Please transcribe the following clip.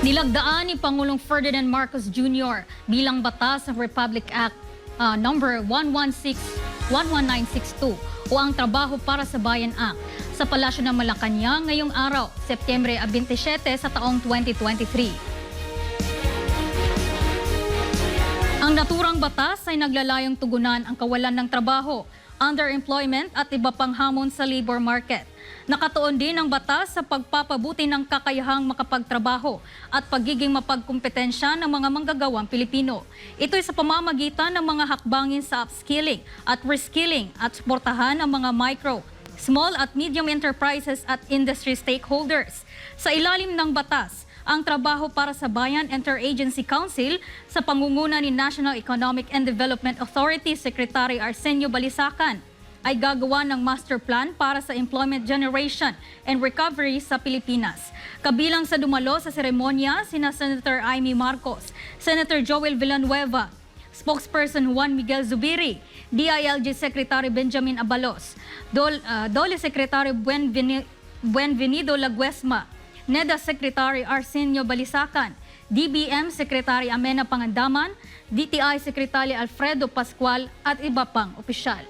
Nilagdaan ni Pangulong Ferdinand Marcos Jr. bilang batas ng Republic Act uh, number 116-11962 o ang Trabaho para sa Bayan Act sa Palasyo ng Malacanang ngayong araw, Setyembre 27 sa taong 2023. Ang naturang batas ay naglalayong tugunan ang kawalan ng trabaho, underemployment at iba pang hamon sa labor market. Nakatuon din ang batas sa pagpapabuti ng kakayahang makapagtrabaho at pagiging mapagkumpetensya ng mga manggagawang Pilipino. Ito ay sa pamamagitan ng mga hakbangin sa upskilling at reskilling at suportahan ang mga micro, small at medium enterprises at industry stakeholders. Sa ilalim ng batas, ang trabaho para sa Bayan Interagency Council sa pangunguna ni National Economic and Development Authority Secretary Arsenio Balisacan ay gagawa ng master plan para sa employment generation and recovery sa Pilipinas. Kabilang sa dumalo sa seremonya sina Senator Amy Marcos, Senator Joel Villanueva, spokesperson Juan Miguel Zubiri, DILG Secretary Benjamin Abalos, Dol, uh, Dole Secretary Buenveni- Buenvenido Laguesma, NEDA Secretary Arsenio Balisacan, DBM Secretary Amena Pangandaman, DTI Secretary Alfredo Pascual at iba pang opisyal.